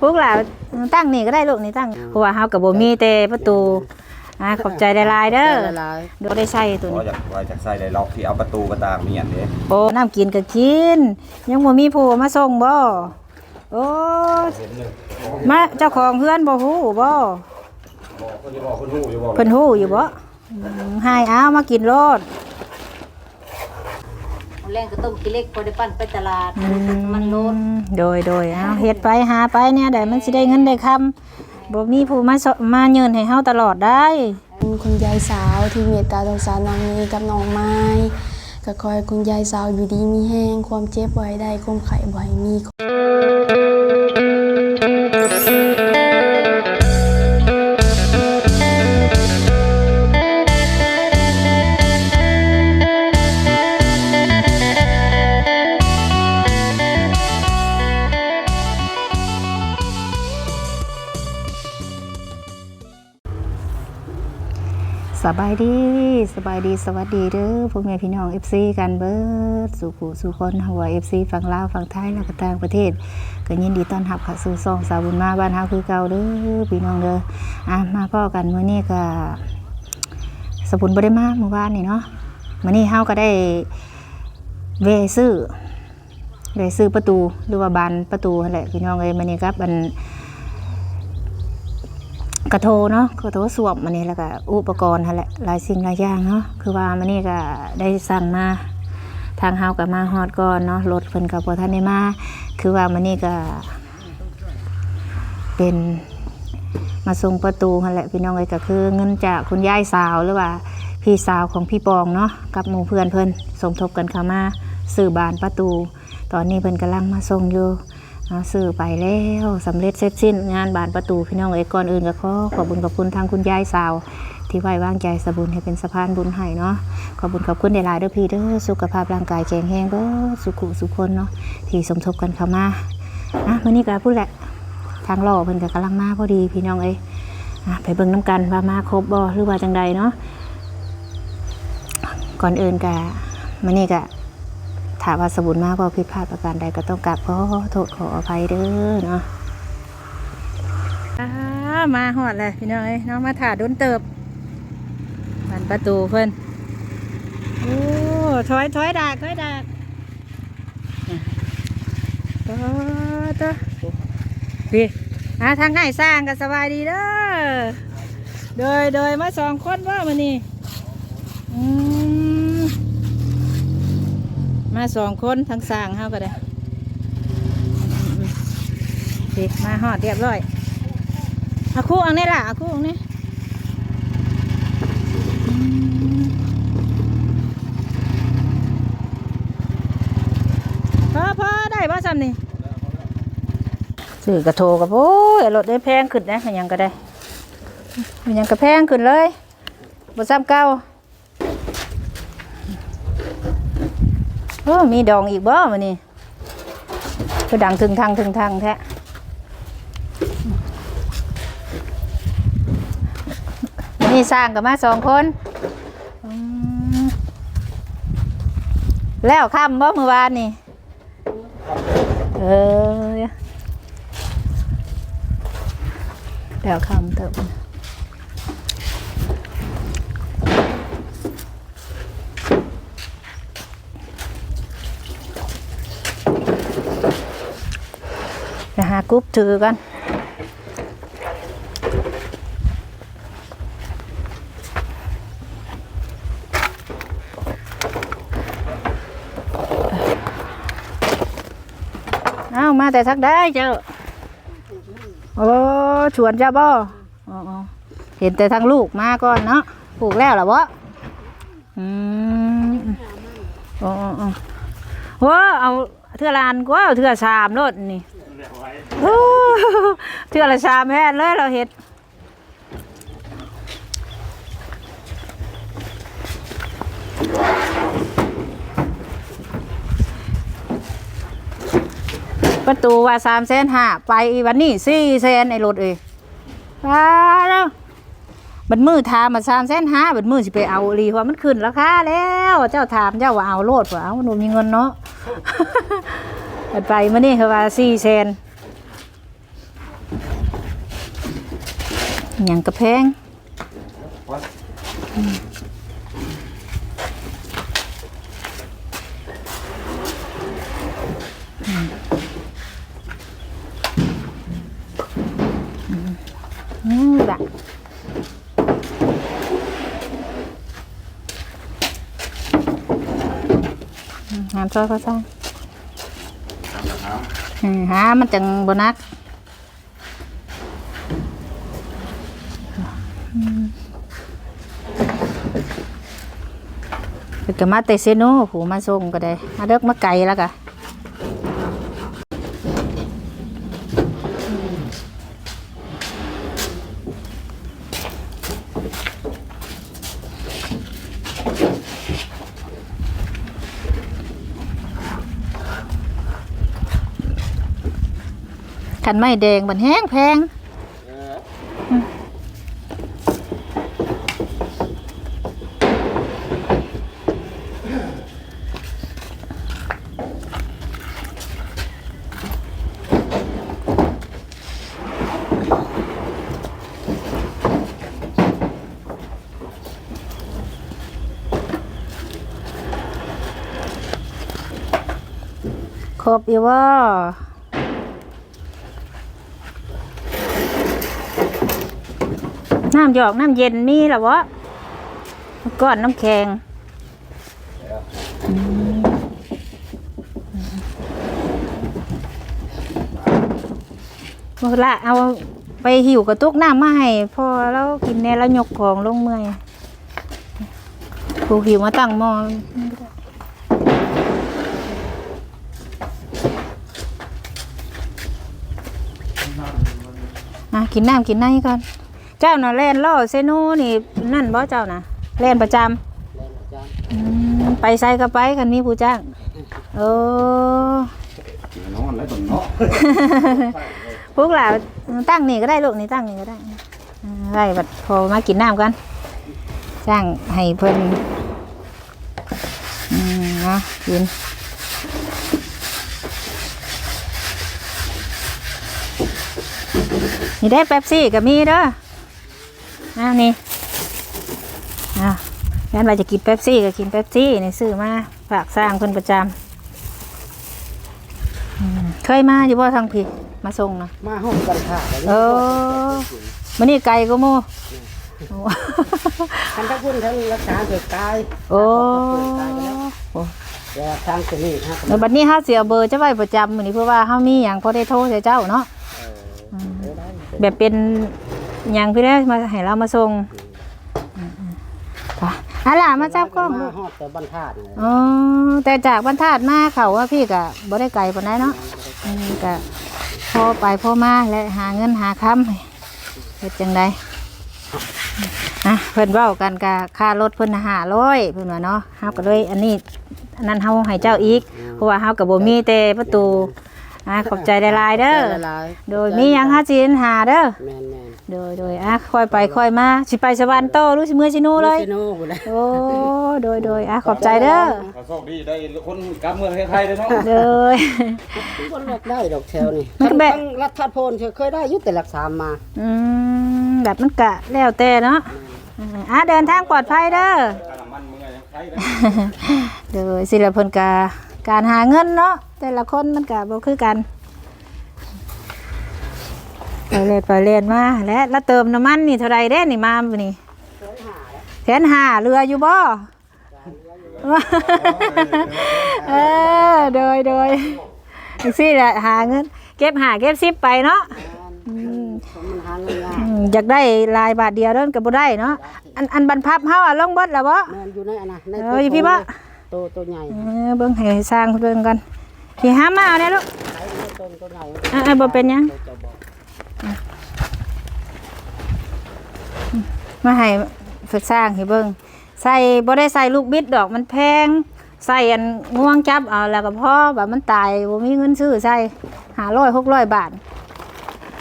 พวกหล่ะตั้งนี่ก็ได้ลูกนี่ตั้งเพราะว่าเฮากับบ่มีแต่ประตูอ่าขอบใจได้หลายเด้อละลายบ่ได้ใช้ตัวพอนี้จากว่าจากใส่ได้ล็อกที่เอาประตูก็ตามเมียนเด้โอ้น้ำกินก็กิน ยังบ่มีผู้มาส่งบ่โอ้มาเจ้าของเฮือนบ่ฮู้บ่บอกคนที่บอกคนหูอยู่บอกเพิ่นฮู้อยู่บ่อืมให้เอามากินโลดเอา แรงก็ต้มขี้เล็กพอได้ปั้นไปตลาดอืมันโลดโดยโดยเอาเฮ็ดไปหาไปเนี่ยได้มันสิได้เงินได้คำบ่มีผู้มาสมาเยินให้เฮาตลอดได้คุณยายสาวที่เมตตาสงสารน้องนี้กับน้องไม้ก็คอยคุณยายสาวอยู่ดีมีแห้งความเจ็บไว้ได้ความไข้บ่ให้มีายดีสบายดีสวัสดีเด้อพ่อแม่พี่น้อง FC กันเบิดสู่ผู้สู่คนหัว FC ฝั่งลาวฝั่งไทยแล้วก็ต่างประเทศ ก็ยินดีต้อนรับเข้าสู่ซองสาวบุญมาบ้านเฮาคือเก่าเด้อพี่น้องเด้ออะมาพ่อกันมื้อนี้ก็สบุญบ่ได้มาเมื่อวานนี่เนาะมื้อนี้เฮาก็ได้เวซื้อเวซื้อประตูหรือว่าบานประตูนั่นแหละพี่น้องเอ้ยมื้อนี้ครับอัน กระโทเนาะกระโทสวมมันนี่แล้วก็อุปกรณ์หั่นแหละหลายสิ่งหลายอย่างเนาะคือว่ามันนี่ก็ได้สั่งมาทางเฮากับมาฮอดก่อนเนาะรถเพิ่นกับบ่ทันได้มาคือว่ามันนี่ก็ เป็นมาส่งประตูหั่นแหละพี่น้องเอ้ยก็คือเงินจากคุณยายสาวหรือว่าพี่สาวของพี่ปองเนาะกับหมู่เพื่อนเพิ่นสมทบกันเข้ามาซื้อบานประตู ตอนนี้เพิ่นกำลังมาส่งอยู่ เอาซื้อไปแล้วสำเร็จเสร็จสิ้นงานบานประตูพี่น้องเอกก่อนอื่นก็ขอขอบคุญขอบคุณทางคุณยายสาว ที่ไว้วางใจสบุญให้เป็นสะพานบุญให้เนาะขอบคุญขอบคุณในหลายเด้อพี่เด้อสุขภาพร่างกายแข็งแรงเด้อสุขุสุขคนเนาะที่สมทบกันเข้ามาอะวันนี้ก็พูดแหละ ทางหล่อเพิ่นก็กำลังมาพอดีพี่น้องเอ้ยอะไปเบิ่งน้ำกันว่ามาครบบ่หรือว่าจังใดเนาะก่อนอื่นก็มื้อนี้ก็ ถามว่าสบุญมากพอผิดพลาดประการใดก็ต้องกราบขอโทษขออภัยเด้อเนาะมาหอดเลยพี่น้อยน้องมาถ่าโดนเติบบันประตูเพิ่นโอ้ถอยถอยดากถอยดากต่อต่อพี่อาทางให้สร้างก็สบายดีเด้อโดยโดยมาสองคนว่ามันนี่อืม มาสองคนทั้งสร้างเฮาก็ได้สิมาหอดเรียบร้อยอาคู่อันนี้ล่ะอาคู่อันนี้อืมพอพอได้ป่ซ้ำนี่ซื้อกระโถกับโอ้ยรถได้แพงขึ้นนะมันยังก็ได้ มันยังก็แพงขึ้นเลยบ่ซ้ำเก่า โอ้มีดองอีกบ่มันนี่คือดังถึงทางถึงทางแท้นี่สร้างกับมาสองคน แล้วค่ำบ่เมื่อวานนี่ เออแล้วค่ำเติมากรุ๊ปถือกันเอามาแต่ทักได้เจ้า โอ้ชวนเจ้าบ่ออเห็นแต่ทางลูกมาก่อนเนาะปลูกแล้วหรอวะอืมโอ้โอ้เอาเทือลานกว่าเอาเทือชามรถนี่ โอ้เทือละชามแม่เลยเราเห็ดประตูว่าสามเซนห้าไปวันนี้สี่เซนในรถเอยไปแล้วบัดมือถามมาสามเซนห้าบัดมือสิไปเอาอีหรีว่ามันขึ้นราคาแล้ว เจ้าถามเจ้าว่าเอาโลดว่าเอาหนูมีเงินเนาะ ปิดไปมื่นี่คือว่าสี่แสนอย่างกระแพงแบบงานช่วยเขาสร้าง หามันจังบนักก็มาเตเซโนผูมาส่งก็ได้ มาเลิกมาไกลแล้วกะ ขันไม้แดงมันแห้งแพงครบอยู่ว่า น้ำหยอกน้ำเย็นมีแล้วะก้อนน้ำแข็งมละเอาไปหิวกระตุกน้ำมาให้พอแล้วกินแน่แล้วยกของลงเมื่อยผูหิวมาตั้งมออะกินน้ำกินน้ำก่อน จ้าน่ะแล่นล่อเซโนนี่นั่นบ่เจ้าน่ะแล่นประจำอืมไปใส่ก็ไปคันนี้ผู้จ้างโอ้นอนแล้วตรงเนาะพวกเราตั้งนี่ก็ได้ลูกนี่ตั้งนี่ก็ได้อ่าได้บัดพอมากินน้ำกันจ้างให้เพิ่นอืมเนาะกินนี่ได้เป๊ปซี่ก็มีเด้อ อ่านี่อ่างั้นเราจะกินเป๊ปซี่ก็กินเป๊ปซี่นี่ซื้อมาฝากสร้างเพิ่นประจำอืมเคยมาอยู่บ่ทางพี่มาส่งนะมาห้องกันค่ะเออมันนี่ไก่ก็โมโอ้คันทั้งพุ่นทั้งรักษาเกิดกายโอ้โอ้แล้วทางตัวนี้ฮะแล้วบัดนี้เฮาเสียเบอร์จะไว้ประจำมื้อนี้เพื่อว่าเฮามีหยังพอได้โทรใส่เจ้าเนาะอืมแบบเป็นห ยังพี่ได้มาให้เรามาส่งอืมๆไปอะล่ะมาจับกล้องมาลูกฮอดแต่บรรทัดนี่อ๋อแต่จากบรรทัดมาเขาว่าพี่ก็บ่ได้ไกลปานใดเนาะอืมก็พอไปพอมาและหาเงินหาค้ำเฮ็ดจังไดอะเพิ่นเว้ากันกะค่ารถเพิ่น500เพิ่นว่าเนาะเฮาก็เลยอันนี้อันนั้นเฮาให้เจ้าอีกเพราะว่าเฮาก็บ่มีแต่ประตู อะขอบใจหลายๆเด้อละลายโดยมีหยังหาจีนหาเด้อแม่นแม่นโดยโดยอะค่อยไปค่อยมาสิไปสวรรค์โตหรือสิเมื่อสิหนูเลยซิโน่บุเลยโอ้โดยโดยอะขอบใจเด้อขอโชคดีได้คนกลับเมืองไทยเลยเนาะเลยคนรักได้ดอกแถวนี่มันก็แบบทั้งรัฐพลเคยได้อยุติรักษามา อืมแบบมันกะแล้วแต่เนาะอะเดินทางปลอดภัยเด้อ การน้ำมันเมืองยังไทยเลยเดี๋ยวศิลปนกา การหาเงินเนาะแต่ละคนมันกะบ่คือกันไปเล่นไปเล่นมาและแล้วเติมน้ำมันนี่เท่าไรเด้นี่มาบ่นี่แสนห้าเรืออยู่บ่เออโดยโดยจังซี่แหละหาเงินเก็บหาเก็บซิปไปเนาะอืมมันหาเงินยากอืมอยากได้ลายบาทเดียวเด้อก็บ่ได้เนาะอันอันบรรพับเฮาอะลงเบิดแล้วบ่แม่นอยู่ในอันนะในเอออยู่พี่บ่ โตตัวใหญ่เออเบิ่งให้สร้างเบิ่งกันพี่หามาเอาแน่ลูกใช้ในต้นตัวใหญ่อะอะบ่เป็นหยังโตจะบอกมาให้ฝึกสร้างให้เบิ่งใส่บ่ได้ใส่ลูกบิดดอกมันแพง ใส่อันง่วงจับเอาแล้วก็พอแบบมันตายบ่มีเงินซื้อใส่500 600บาท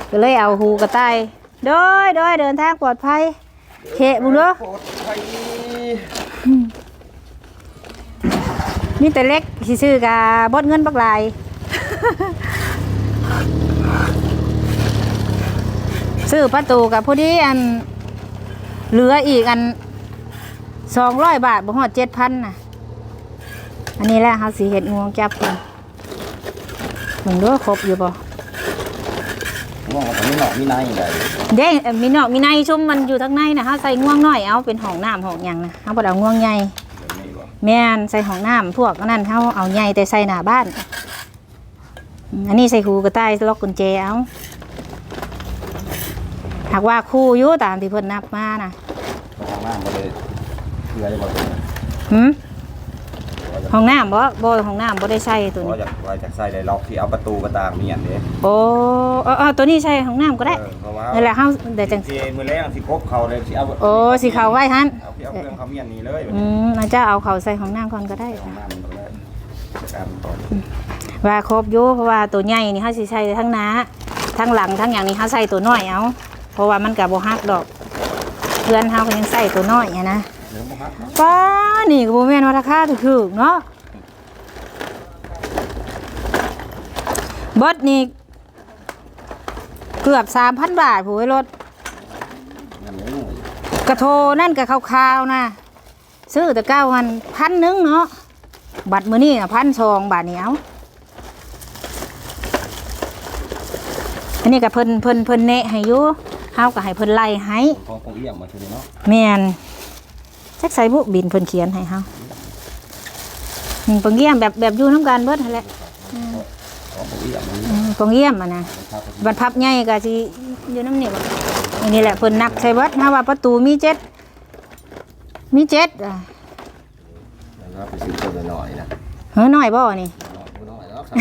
ก็เลยเอาหูกระต่ายโดยโดยเดินทางปลอดภัยเขะบุญเด้อโคตรไทย มีแต่เล็กสิซื้อกาบดเงินบักหลายสซื้อประตูกับพอดีอัน เหลืออีกอันสองร้อยบาทบ่ฮอดเจ็ดพันน่ะ อันนี้แหละเขาสีเห็ดงวงจับเพิ่นมึงดูว่าครบอยู่บ่ง่วงกับมีหนอกมีในใดเด้เอ่อมีนอกมีในชุ่มมันอยู่ทั้งในนะเขาใส่ง่วงน้อยเอาเป็นห้องน้ำห้องหยังนะเขาบ่ได้เอาง่วงใหญ่ แบบนี้บ่แม่นใส่ห้องน้ำพวกอันนั้นเขาเอาใหญ่แต่ใส่หน้าบ้านอืมอันนี้ใส่คูกระต่ายล็อกกุญแจเอาหากว่าคู่อยู่ตามที่เพิ่นนับมานะห้องน้ำบ่ได้เพื่อจะบ่หืม ห้องน้ำบ่บ่ห้องน้ำบ่ได้ใส่ตัวเพนี้ ราะอยากว่าจากใส่ได้ล็อกที่เอาประตูกระต่างมีอันเด้โอ้เออเออตัวนี้ใช่ห้องน้ำก็ได้เออเพราะว่านั่นแหละเฮาเดี๋ยวจังสิมื้อแรกสิครบเขาเลยสิเอาโอ้สิเขาไว้หันเอาที่เอาเครื่องเขามีอันนี้เลยอืมอาจจะเอาเขาใส่ห้องน้ำก่อนก็ได้ห้องน้ำมันก็ได้จัดการมันก่อนว่าครบอยู่เพราะว่าตัวใหญ่นี่เฮาสิใช้ทั้งหน้าทั้งหลังทั้งอย่างนี้เฮาใส่ตัวน้อยเอาเพราะว่ามันก็บ่ฮักดอก เพื่อนเฮาก็ยังใส่ตัวน้อยอะนะเดี๋ยวบ่ฮัก ป้านี่ก็บ่แม่นว่าราคาถูกๆเนาะเบิดนี่เกือบ3,000บาทผู้ไว้รถอันนี้กระโทนั่นกับขาวๆนะ ซื้อแต่เก้าพันพันหนึงเนาะบัตรมือนี่นะพันสองบาทเหนียวอันนี้กับเพิ่นเพิ่นเพิ่นเนะให้อยู่เฮาก็ให้เพิ่นไล่ให้ของของเอี่ยมมาทีนี้เนาะแม่น จักใส่บุบินเพิ่นเขียนให้เฮาอืมปงเยี่ยมแบบแบบอยู่น้ำกันเบิดนั่นแหละของของเอี่ยมมันอืมปงเยี่ยมอะนะครับบรรพับใหญ่ก็สิอยู่น้ำนี่บ่อันนี้แหละเพิ่นนักใส่เบิดถ้าว่าประตูมีเจ็ดมีเจ็ดอะแล้วไปซื้อตัวน้อยๆนะเฮ้อน้อยบ่นี่น้อยๆแล้วครับ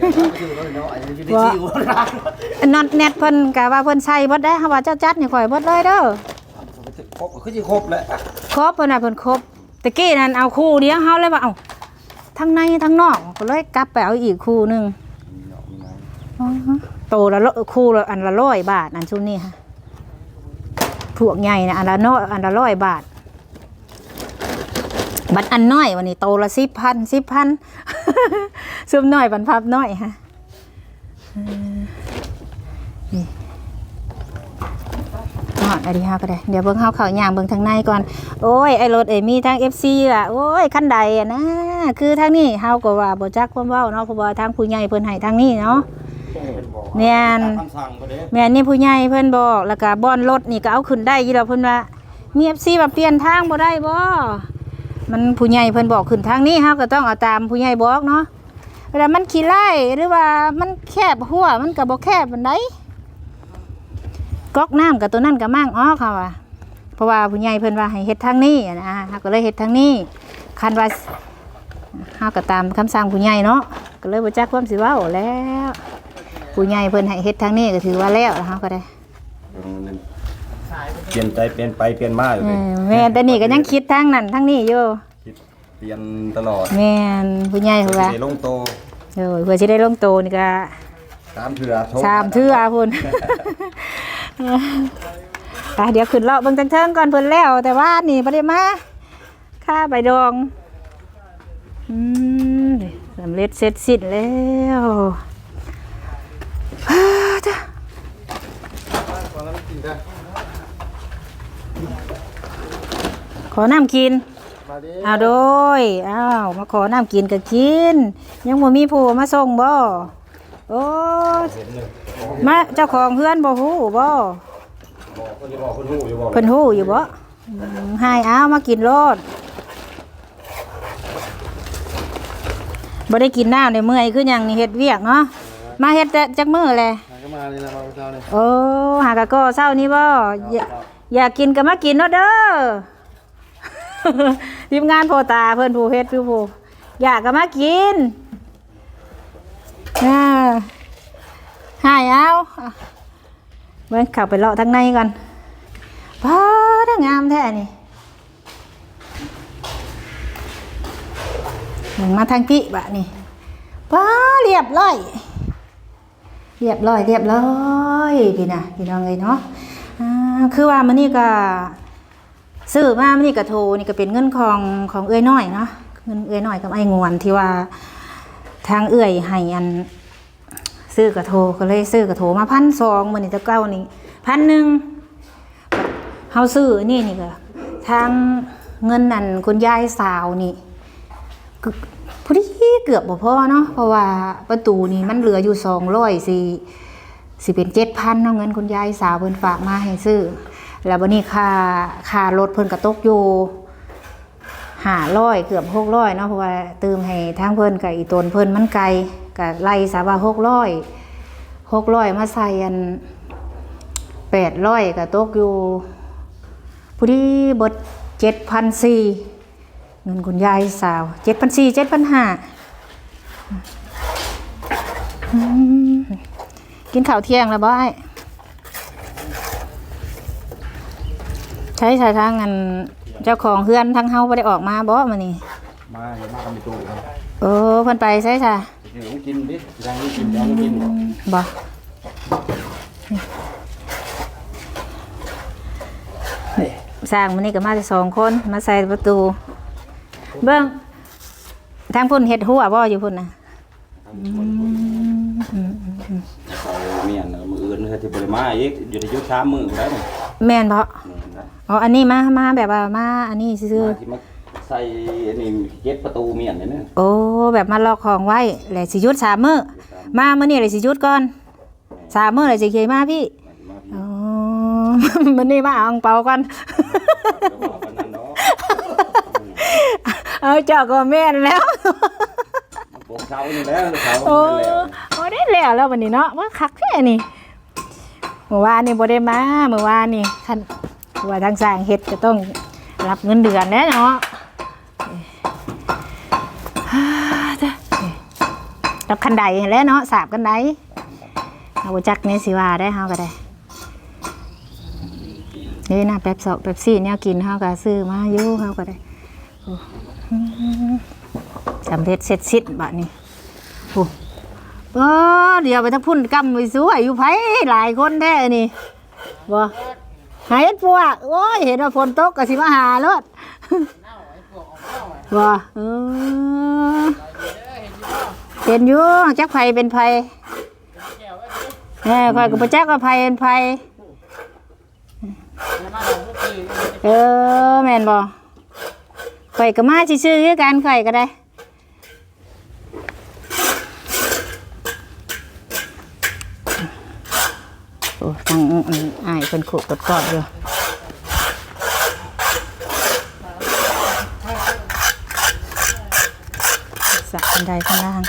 ไปซื้อตัวน้อยๆอยู่ในที่ว่าน็อตเน็ตเพิ่นกะว่าเพิ่นใส่เบิดได้เฮาว่าเจ้าจัดนี่ข่อยเบิดเลยเด้อครบคือสิครบแหละ ครบเพิ่นน่ะเพิ่นครบตะกี้นั่นเอาคู่เดียวเฮาเลยว่าเอ้าทั้งในทั้งนอกก็เลยกลับไปเอาอีกคู่หนึงอ๋อโตละร้อยคู่ละอันละร้อยบาทอันชุดนี้ค่ะพวกใหญ่นะอันละน้อยอันละร้อยบาท บัตรอันน้อยวันนี้โตละสิบพันสิบพันซุมน้อยบันพับน้อยฮะเออนี่ นอดอะไรฮะก็ได้เดี๋ยวเบิ่งเฮาเข้าย่างเบิ่งทางในก่อนโอ้ยไอ้รถเอ้ยมีทาง FC อะโอ้ยคันใดอะนะคือทางนี้เฮาก็ว่าบ่จักความเว้าเนาะเพราะว่าทางผู้ใหญ่เพิ่นให้ทางนี้เนาะแม่นคำสั่งก็เด้แม่นี่ผู้ใหญ่เพิ่นบอกแล้วก็บอนรถนี่ก็เอาขึ้นได้อยู่แล้วเพิ่นว่ามี FC ว่าเปลี่ยนทางบ่ได้บ่มันผู้ใหญ่เพิ่นบอกขึ้นทางนี้เฮาก็ต้องเอาตามผู้ใหญ่บอกเนาะเวลามันขี้ไล่หรือว่ามันแคบหัวมันก็บ่แคบปานใด ก๊อกน้ำกับตัวนั้นก็มั่งอ้อเขาว่าเพราะว่าผู้ใหญ่เพิ่นว่าให้เฮ็ดทางนี้อะนะเฮาก็เลยเฮ็ดทางนี้คันว่าเฮาก็ตามคำสั่งผู้ใหญ่เนาะก็เลยบ่จักความสิเว้าแล้วผู้ใหญ่เพิ่นให้เฮ็ดทางนี้ก็ถือว่าแล้วแล้วเฮาก็ได้เปลี่ยนใจเปลี่ยนไปเปลี่ยนมาอยู่เอเลยอแม่นแต่นี่ก็ยังคิดทางนั้นทางนี้อยู่คิดเปลี่ยนตลอดแม่นผู้ใหญ่เขาว่าสิได้ลงโตเออเพื่อสิได้ลงโตนี่ก็ตามเถื่อโทรสามเทื่อพุ่น ไปเดี๋ยวขึ้นเลาะเบิ่งเทิงก่อนเพิ่นแล้ว แต่ว่านี่บ่ได้มาค่าใบดองอืมสำเร็จเสร็จสิ้นแล้วจ้ะขอน้ำกินเอาโดยอ้าวมาขอน้ำกินก็กิน ยังบ่มีผู้มาส่งบ่ โอ้ยมาเจ้าของเพื่อนบ่ฮู้บ่คนที่บอกคนหูอยู่บอกเพิ่นฮู้อยู่บ่อืมให้เอามากินโลดบ่ได้กินน้ำในเมื่อยคือหยังนี่เฮ็ดเวียกเนาะมาเฮ็ดแต่จักมื้อแลก็มานี่นะมาเช้านี่โอ้หากะก็เช้านี้บ่อยากอยากกินก็มากินเนาะเด้อทีมงานโพตาเพิ่นผู้เฮ็ดผู้ผู้อยากก็มากินอ่า หายเอาเบิ่งเข้าไปเลาะทางในก่อนพอถ้างามแท้นี่เบิ่งมาทางพี่บะนี่พอเรียบร้อย เรียบร้อยเรียบร้อยพี่นะพี่น้องเลยเนาะคือว่ามันนี่ก็ซื้อมามันนี่ก็โทรนี่ก็เป็นเงินของของเอื้อยน้อยเนาะเงินเอื้อยน้อยกับไอ้งวนที่ว่า ทางเอื้อยให้อันซื้อกระโทรก็เลยซื้อกระโทรมาพันสองมันนี่จะเก้านี่พันหนึ่งเฮาซื้อนี่นี่ก็ทางเงินนั่นคุณยายสาวนี่พอดีเกือบบ่พอเนาะเพราะว่าประตูนี่มันเหลืออยู่สองร้อยสี่สิเป็นเจ็ดพันเนาะเงินคุณยายสาวเพิ่นฝากมาให้ซื้อ แล้ววันนี้ค่าค่ารถเพิ่นก็ตกอยู่ ห้าร้อยเกือบหกร้อยเนาะเพราะว่าเติมให้ทางเพิ่นกับอีตนเพิ่นมันไกลก็ไล่สาวาหกร้อยหกร้อยมาใส่อันแปดร้อยก็ตกอยู่พอดีบดเจ็ดพันสี่เงินคุณยายสาวเจ็ดพันสี่เจ็ดพันห้ากินข้าวเที่ยงแล้วบ่ไอ้ใช้ใช้ทางอัน เจ้าของเฮือนทั้งเฮาบ่ได้ออกมาบ่มื้อนี้มาเดี๋ยวมาทำในตู้ครับเออเพิ่นไปใช่จ้ะเดี๋ยวกินดิแรงกินแรงกินบ่บ่สร้างมื้อนี้ก็มาแต่สองคนมาใส่ประตู เบิ่งทางพุ่นเฮ็ดหัวบ่อยู่พุ่นน่ะเขาเมียนมืออื่นเขาที่บริมาอีกอยู่ในยุคสามมือแล้วนี่แม่นบ่นะ อ๋ออันนี้มามาแบบว่ามาอันนี้ซื่อมาที่มาใส่อันนี้เก็บประตูเมียนเนี่ยนะๆโอ้แบบมาล็อกของไว้แล้วสิหยุดสามมื้อมามื้อนี้เลยสิหยุดก่อนสามมื้อเลยสิเคยมาพี่มาพี่อ๋อมันนี่มาเอาอังเปากันแล้วบอกกันนั่นเนาะเอาเจ้าก็แม่นแล้วปกเช้านี่แล้วเขาโอ้แล้วโอ้ได้แล้วแล้ววันนี้เนาะว่าคักแค่นี่เมื่อวานนี่บ่ได้มาเมื่อวานนี่คัน ว่าทางสร้างเฮ็ดก็ต้องรับเงินเดือนแน่เนาะรับคันใดแล้วเนาะสาบกันใดเอาบ่จักเนี่ยสิว่าได้เฮาก็ได้นี่นะแป๊บสองแป๊บซี่เนี่ยกินเฮาก็ซื้อมาอยู่เฮาก็ได้สำเร็จเสร็จสิ้นบัดนี้โอ้เออเดี๋ยวไปทั้งพุ่นกำไปสวยอยู่ไผหลายคนแท้นี่บ่ หาเห็ดปวกโอ้ยเห็นว่าฝนตกก็สิมาหาเลิศบ่เออเห็นอยู่จักไผเป็นไผเออข่อยก็บ่จักว่าไผเป็นไผเออแม่นบ่ข่อยก็มาซื่อๆคือกันข่อยก็ได้ ทางอันอ้ายเป็นขูดกดกอดอยู่สักบันไดข้างล่าง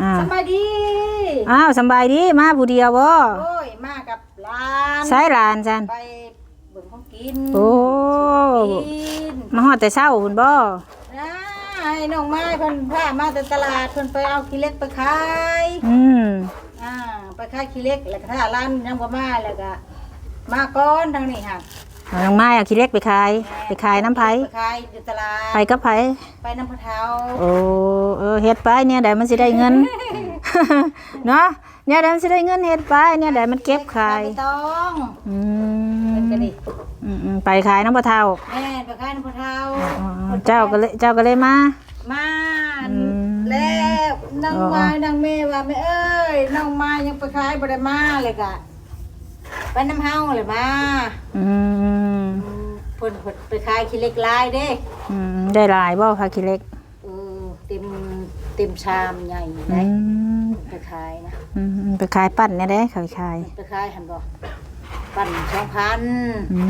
อ้าว สบายดี อ้าว สำบายดีมาผู้เดียวบ่โอ้ยมากับหลานใช้หลานจันไปเบิ่งของกินโอ้กินมาฮอดแต่เช้าคุณบ่นะไอ้น้องไม้เพิ่นพามาแต่ตลาดเพิ่นไปเอาขี้เหล็กไปขายอืมอ่าไปขายขี้เหล็กแล้วก็ถ้าร้านยังบ่มาแล้วก็มาก่อนทางนี้ค่ะเอา น้องไม้เอาขี้เล็กไปขาย ไปขายน้ำไผไปขายอยู่ตลาดไปกับไผไปน้ำพะเทาโอ้เออเฮ็ดไปเนี่ยเดี๋ยวมันสิได้เงินเนาะเนี่ยเดี๋ยวมันสิได้เงินเฮ็ดไปเนี่ยเดี๋ยวมันเก็บขายไปต้องอืเพิ่นมก็ดิอืมอืมไปขายน้ำปลาเทาแม่ไปขายน้ำพะเทาอ๋อเจ้าก็เลยเจ้าก็เลยมามาอืมแล้วนางอ๋อไม้นางเมว่าแม่เอ้ยน้องไม้ยังไปขายบ่ได้มาเลยกะ ไปน้ำเฮาเลยมาอืมอืมเพิ่นเพิ่นไปขายขี้เหล็กลายเด้อืมได้หลายบ่ค่ะขี้เล็กเออเต็มเต็มชามใหญ่อืได้มไปขายนะอืมไปขายปั้นเนี่ยได้ขายขายไปขายหันบ่ปั่นสองพันอื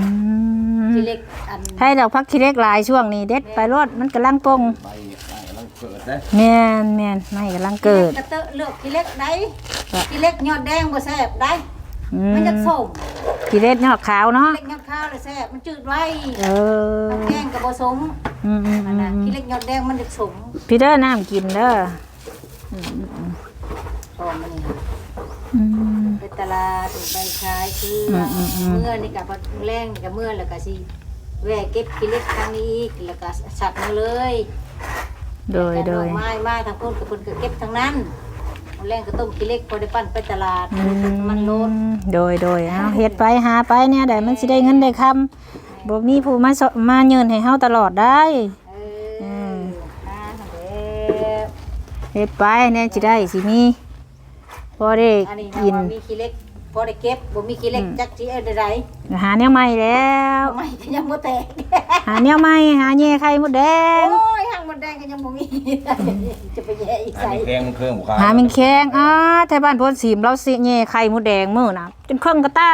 มขี้เหล็กอันให้ดอกพักขี้เล็กหลายช่วงนี้เด็ดไปรถมันกำลังปงไปไปกำลังเกิดได้แม่นแม่นไม่กำลังเกิด กระเตอะเลือกขี้เล็กได้ครับขี้เล็กยอดแดงบ่แซ่บได้ อืมันจะส้มกิเลสยอดขาวเนาะเล็กยอดข้าวเลยแซ่บมันจืดไว้เออแกงกับบ่สมอืมอืมอัอืนมน่ะขี้เล็กยอดแดงมันจะสมพี่เด้อน้ำกินเด้อตอนมันนี่อืม ไปตลาดถูกใบขายคืออมอืมอืม เมื่อนี่กับแรงนี่กับเมื่อแล้วก็สิแวะเก็บขี้เล็กครั้งนี้อีกแล้วก็สัตว์มาเลยโดยโดยแต่ดอกไม้มาทางพุ่นกับพุ่นก็เก็บทางนั้นเอา แรงก็ต้มขี้เล็กพอได้ปั้นไปตลาดอืมันโลดโดยโดยเอาเฮ็ดไปหาไปเนี่ยได้มันสิได้เงินได้คำบ่มีผู้มาสมาเยินให้เฮาตลอดได้เอออ่าเด้อเฮ็ดไปเนี่ยสิได้สิมีพอได้อันนี้กินนะว่ามีขี้เล็กพอได้เก็บบ่มีขี้เล็กจักสิเอาได้ไรหาแนวใหม่แล้วทำไมก็ยังบ่แตกหาแนวใหม่หาแย่ไข่มดแดง โอ้ยหางมันแดงก็ยังบ่มีจะไปแย่อีกอันใส่นี้แพงมันเครื่องบุคคลหาแมงแข้งอ่าแถวบ้านโพนสีมเราสิแย่ไข่มดแดงมื้อน่ะจนเครื่องกระตา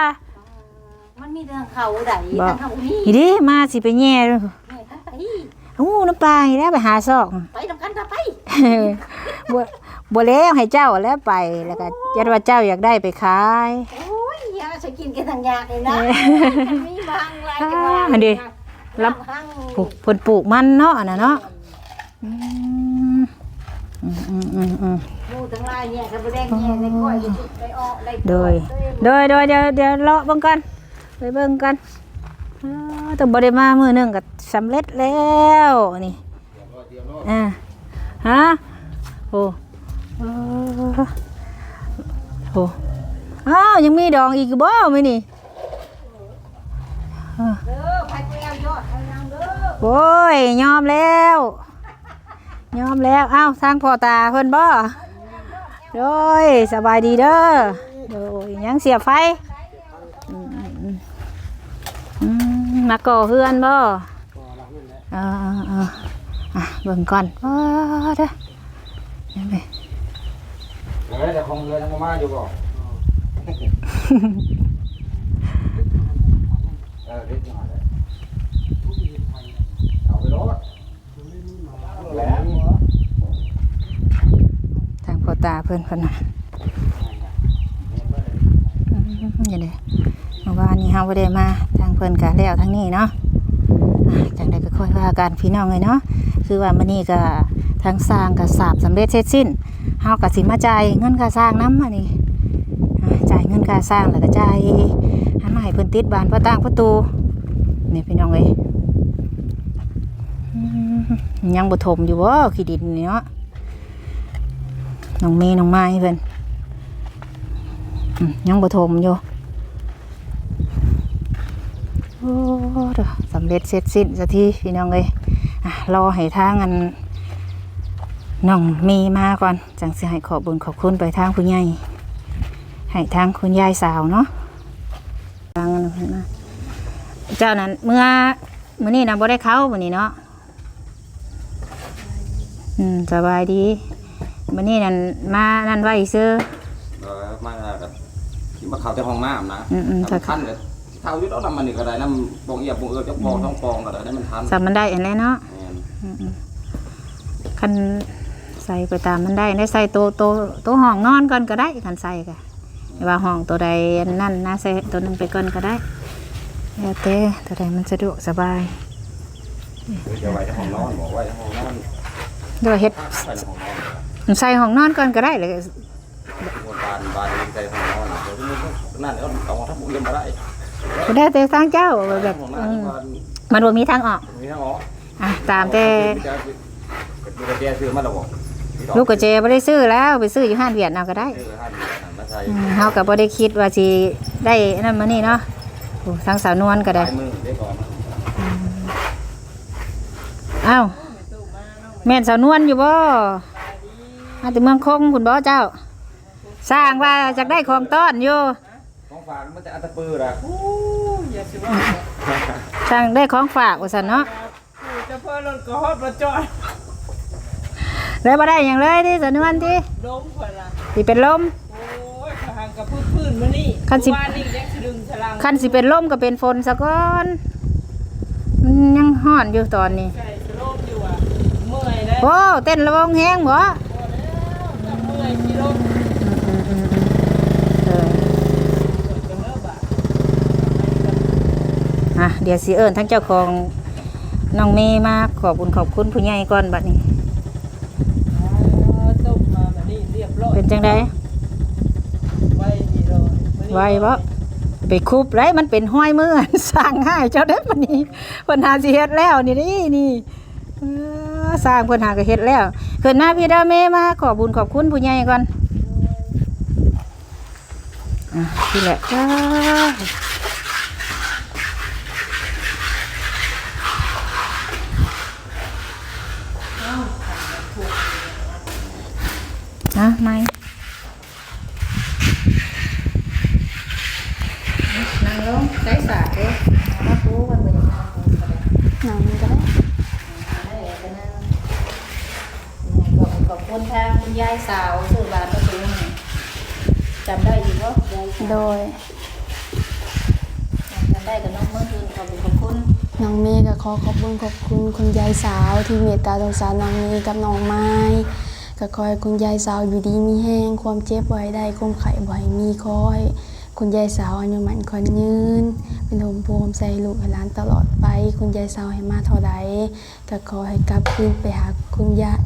มันมีทางเขาใดบ่ทางเขานี่อีดิมาสิไปแย่แม่ทางไปอู้น้ำปลาอีกแล้วไปหาซอก ไปนำกันถ้าไปบ่บ่แล้วให้เจ้าแล้วไปแล้วก็ยัดว่าเจ้าอยากได้ไปขายโอ้ยอย่าจะกินกันทางยากเลยนะมีบางรายกันว่าอันนี้รับห้าง ปลูกเพิ่นปลูกมันเนาะอันน่ะเนาะ อืมอืมอืมอืมอืมหมูทั้งหลายเนี่ยถ้าบ่แดงเนี่ยในก้อยไปจุดไปออกได้โดย โดยโดยเดี๋ยวเดี๋ยวเลาะเบิ่งกันไปเบิ่งกันอ้าวแต่บ่ได้มามื้อหนึงก็สำเร็จแล้วนี่อ่าฮะโอ้โอ้โหอ้าวยังมีดองอีกบ่มื้อนี่ เด้อไปไปเอายอดเอานางเด้อ โอ้ยยอมแล้ว ยอมแล้วอ้าวทางพ่อตาเพิ่นบ่โดยสบายดีเด้อโดยยังเสียบไฟมาก่อเฮือนบ่เออเอออะเบิ่งก่อนว้าเด้อเห็นไหมเออแต่คงเรือยังมาอยู่บ่เออเด็กมาเลยเอาไปรถแล้ว ตาเพิ่นพนะอย่างนี้เมื่อวานนี้เฮาบ่ได้มาทางเพิ่นก็แล้วทางนี้เนาะจังใดก็ค่อยว่ากันพี่น้องเลยเนาะคือว่ามื้อนี้ก็ทางสร้างก็สาบสำเร็จเสร็จสิ้นเฮาก็สิมาจ่ายเงินค่าสร้างนำอันนี้อ่จ่ายเงินค่าสร้างแล้วก็จ่ายอันมาให้เพิ่นติดบานประต่างประตูนี่พี่น้องเอ้ยยังบ่ถมอยู่บ่ขี้ดินเนาะ น้องเมย์น้องไม้เพิ่อืมยังบ่ถมอยู่โอ้เด้อสำเร็จเสร็จสิ้นสักทีพี่น้องเลยรอให้ทางอันน้องเมีมาก่อน จังสิให้ขอบบุญขอบคุณไปทางคุณยายให้ทางคุณยายสาวเนาะทางนั้นเพิ่นมาเจ้านั้นเมื่อมื้อนี้นะบ่ได้เข้ามื้อนี้เนาะ อืมสบายดี มื้อนี้นั่นมานั่นไว้ซื้อ เออมาแล้วที่มาเข้าแต่ห้องน้ำนะอืมอืมถ้ามันทันก็เท่าอยุทธ์เอาน้ำมันนี่ก็ได้น้ำปองเอียบปองเอือบจักปองท้องปองก็ได้ได้มันทันสามมันได้อันไรเนาะแม่นคันใส่ไปตามมันได้ได้ใส่ตัวตัวตัวห้องนอนก่อนก็ได้คันใส่ก็แต่ว่าห้องตัวใดนั่นนะใส่ตัวหนึงไปก่อนก็ได้แล้วแต่ตัวใดมันสะดวกสบาย เดี๋ยวไว้ที่ห้องนอนบอกไว้ที่ห้องนอนโดยเฮ็ดใส่ในห้องนอน ใส่ห้องนอนก่อนก็ได้เลยบนบานบานใส่ห้องนอนเดี๋ยวนี้นั่นเอาเอาทับบุ้งเยี่ยมมาได้ก็ได้แต่ทางเจ้าแบบห้องอืมน้ำบานมันบ่มีทางออกมีทางออกอะตามแต่ดูกระเจียซื้อมาแล้วบอกลูกกระเจบ่ได้ซื้อแล้วไปซื้ออยู่ห้านเวียดเอาก็ได้ซื้อห้าดีมาใส่อืมเฮาก็บ่ได้คิดว่าสิได้นั่นมานี่เนาะโอ้ทางสาวนวลก็ได้ลายมือได้ก่อนอ้าวแม่นสาวนวลอยู่บ่ มาแต่เมืองคงคุณบ่เจ้า สร้างว่าจากได้ของต้อนอยู่ของฝากมันจะอัตปือละสร้างได้ของฝากว่าซั่นเนาะจะเพิ่นรถก็ฮอดมาจอดเลยบ่ได้หยังเลยที่สาวนวลที่ล้มก่อนล่ะสิเป็นลมโอ้ยขาหางกับพื้นพื้นมานี่คันสิบ้านนี่ยังสิดึงฉลังคันสิเป็นลมก็เป็นฝนซะก่อนมันยังฮ้อนอยู่ตอนนี้ไก่สโลมอยู่อะเมื่อยได้โอ้เต้นระวงแฮงบ่ เมื่อยสิลอะเดี๋ยวสิเอิ้นทั้งเจ้าของน้องเมย์มาขอบคุญขอบคุณผู้ใหญ่ก่อนบัดนี้ ต้มมาแบบนี้เรียบร้อยเป็นจังไดไว้นี่เลยไวบ่ไปคุบไรมันเป็นห้อยมือสร้างให้เจ้าได้ปะนี้เพิ่นหาสิเฮ็ดแล้วนี่นี่นี่เออ สร้างเพิ่นหาก็เฮ็ดแล้วเกิดมาพี่ดาเมมาขอบุญขอบคุณผู้ใหญ่ก่อนอะที่แหละจ้าฮะไม่ นั่งลงใช้สาดเด้มาปูกันไปยังมาปูกันเลย หนังมันก็ได้ ได้ก็นั่งขอบขอบคุณทางคุณยายสาวสื่อบานประตูนี่จำได้อยู่บ่ยายสาว โดย จำได้กับน้องเมื่อคืนขอบคุณขอบคุณ น้องเมย์ก็ ขอขอบคุณขอบคุณคุณยายสาวที่เมตตาสงสารน้องเมย์กับน้องไม้ก็คอยคุณยายสาวอยู่ดีมีแห้งความเจ็บบ่ให้ได้ความไข้บ่ให้มีคอย คุณยายสาวอายุมันคนยืน เป็นโฮมโปมใส่ลูกให้หลานตลอดไป คุณยายสาวให้มาเท่าใดก็ขอให้กลับคืนไปหาคุณยาย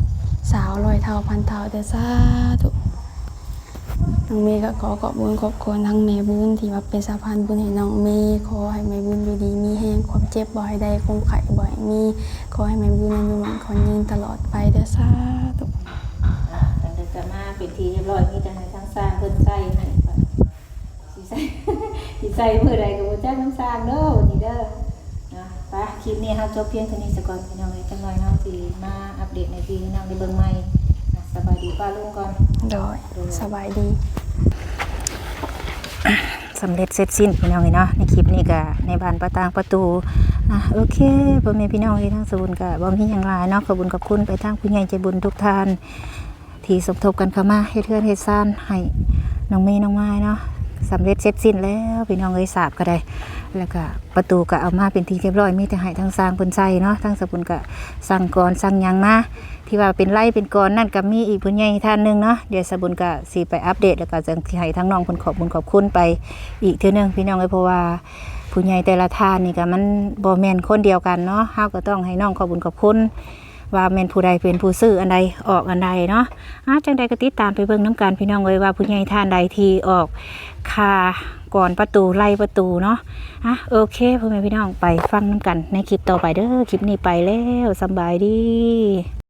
สาวลอยเท่าพันเท่าแต่สาธุก น้องเมย์ก็ขอขอบคุณขอบคุณทั้งแม่บุญที่มาเป็นสะพานบุญให้น้องเมย์ขอให้แม่บุญอยู่ดีมีแห้งความเจ็บบ่ให้ได้ความไข้บ่ให้มีขอให้แม่บุญอายุมันคนยืนตลอดไปเด้อสาธุอ่าตั้งแต่จะมาเป็นทีเรียบร้อยมีแต่ให้ทางสร้างเพิ่นใส่ให้สิใส่ สิใส่มื้อใดก็บ่จ้งน้ำสร้างเด้อวันนี้เด้อนะไปคลิปนี้เฮาจบเพียงเท่านี้ซะก่อนพี่น้องเอ้ยจังหน่อยเฮาสิมาอัปเดตในปีนี้นำในเบิ่งใหม่ สบายดีป้าลุงก่อนโดยสบายดีสำเร็จเสร็จสิ้นพี่น้องเลยเนาะในคลิปนี้ก็ในบานประตางประตูอะโอเคพ่อแม่พี่น้องที่ทั้งสูนก็บ่มีอย่างไรเนาะขอบคุญขอบคุณไปทางผู้ใหญ่ใจบุญทุกท่านที่สมทบกันเข้ามาเฮ็ดเทือนเฮ็ดซ่านให้น้องเมย์น้องไม้เนาะ สำเร็จเสร็จสิ้นแล้วพี่น้องเอ้ยสาบก็ได้ แล้วก็ประตูก็เอามาเป็นที่เรียบร้อยมีแต่ให้ทางสร้างเพิ่นใส่เนาะทางสกุลก็สั่งกรสั่งยังมาที่ว่าเป็นไล่เป็นกรนั่นก็มีอีกผู้ใหญ่ท่านหนึงเนาะเดี๋ยวสบุญก็สิไปอัปเดตแล้วก็จะให้ทั้งน้องเพิ่นขอบคุญขอบคุณไปอีกเทื่อนึงพี่น้องเอ้ยเพราะว่าผู้ใหญ่แต่ละท่านนี่ก็มันบ่แม่นคนเดียวกันเนาะเฮาก็ต้องให้น้องขอบคุญขอบคุณ ว่าแม่นผู้ใดเป็นผู้ซื้ออันใดออกอันใดเนาะอาจังใดก็ติดตามไปเบิ่งน้ำกันพี่น้องเลยว่าผู้ใหญ่ท่านใดที่ออกคาก่อนประตูไล่ประตูเนาะอะโอเคพ่อแม่พี่น้องไปฟังน้ำกันในคลิปต่อไปเด้อคลิปนี้ไปแล้วสบายดี